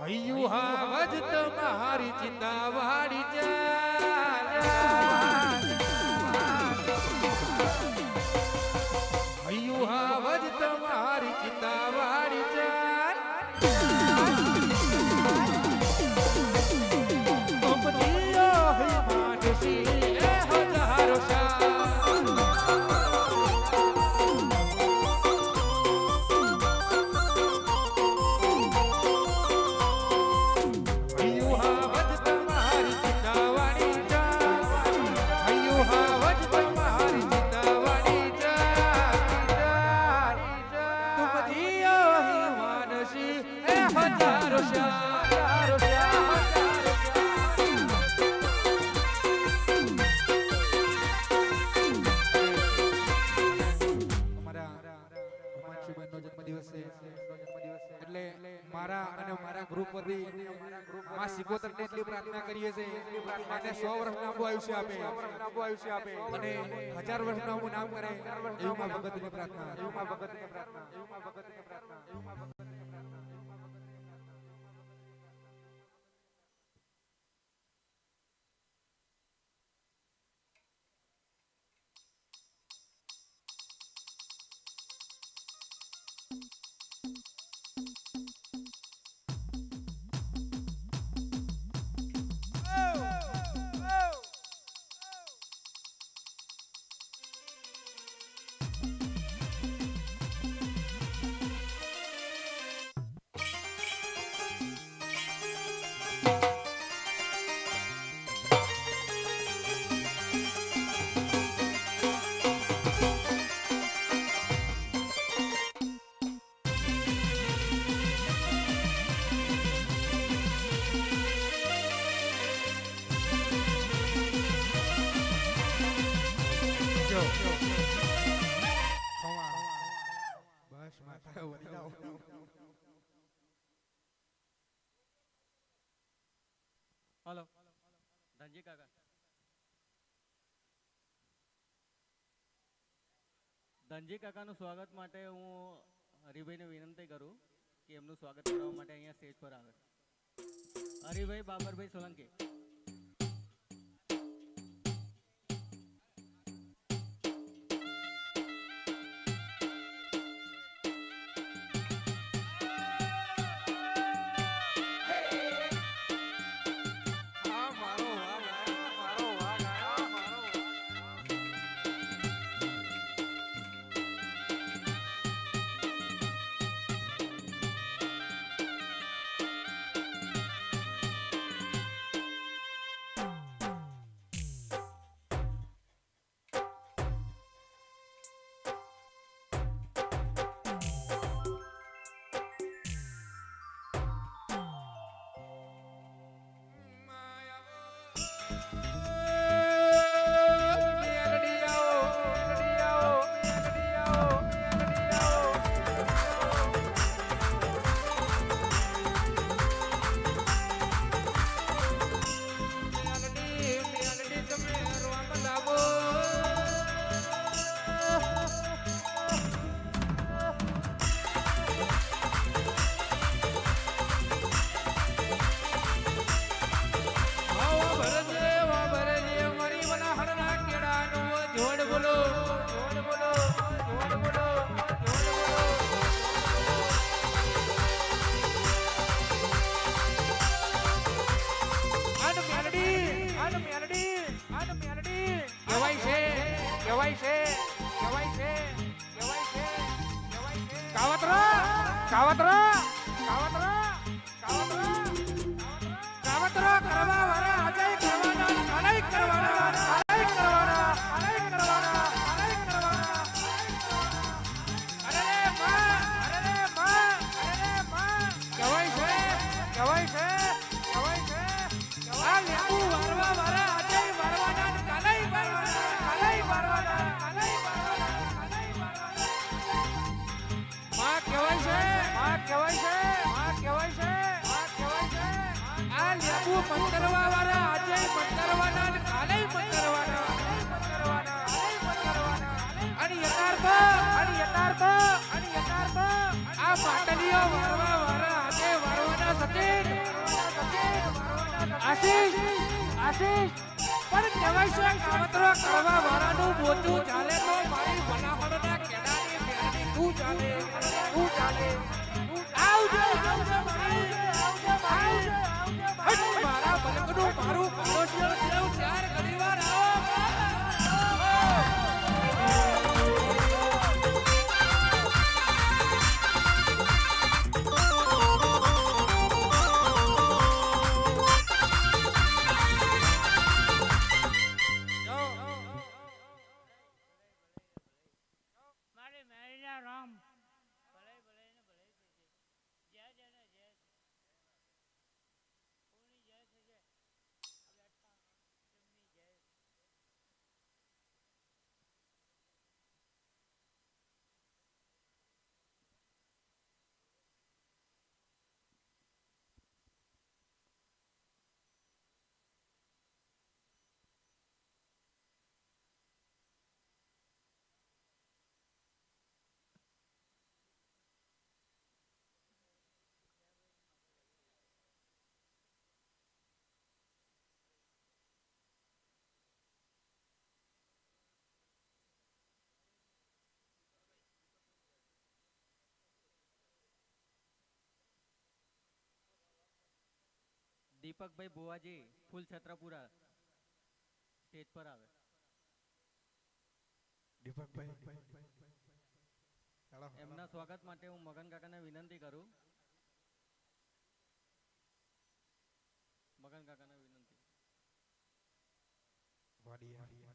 હૈયું હાવજ તમારી ચિંતાવાળી અને મારા ગ્રુપ વતી માં સિકોતર ને એટલી પ્રાર્થના કરીએ છીએ અને 100 વર્ષ લાંબુ આયુષ્ય આપે લાંબુ આયુષ્ય આપે અને હજાર વર્ષ લાંબુ નામ કરે એવું માં ભગતની પ્રાર્થના એવું માં ભગતની પ્રાર્થના એવું માં ભગતની પ્રાર્થના એવું માં ધનજી ધનજી કાકાનું સ્વાગત માટે હું હરિભાઈને વિનંતી કરું કે એમનું સ્વાગત કરવા માટે અહીંયા સ્ટેજ પર આવે. હરિભાઈ બાબરભાઈ સોલંકી. કહેવાય છે કાવતરા પંતરવા વાળા આજે પંતરવાના અને કાલે અને યથાર્થ અને યથાર્થ, અને આ પાટલીઓ વાળવા વાળા આજે વાળવાના સચિન આશીષ આશીષ. પણ કહેવાય છે કાવતરો કરવા વાળાનું મોજું ચાલે દીપકભાઈ બોવાજી ફૂલ છત્રપુરા સ્ટેજ પર આવે. એમના સ્વાગત માટે હું મગન કાકાને વિનંતી કરું. મગન કાકાને વિનંતી. વાડિયા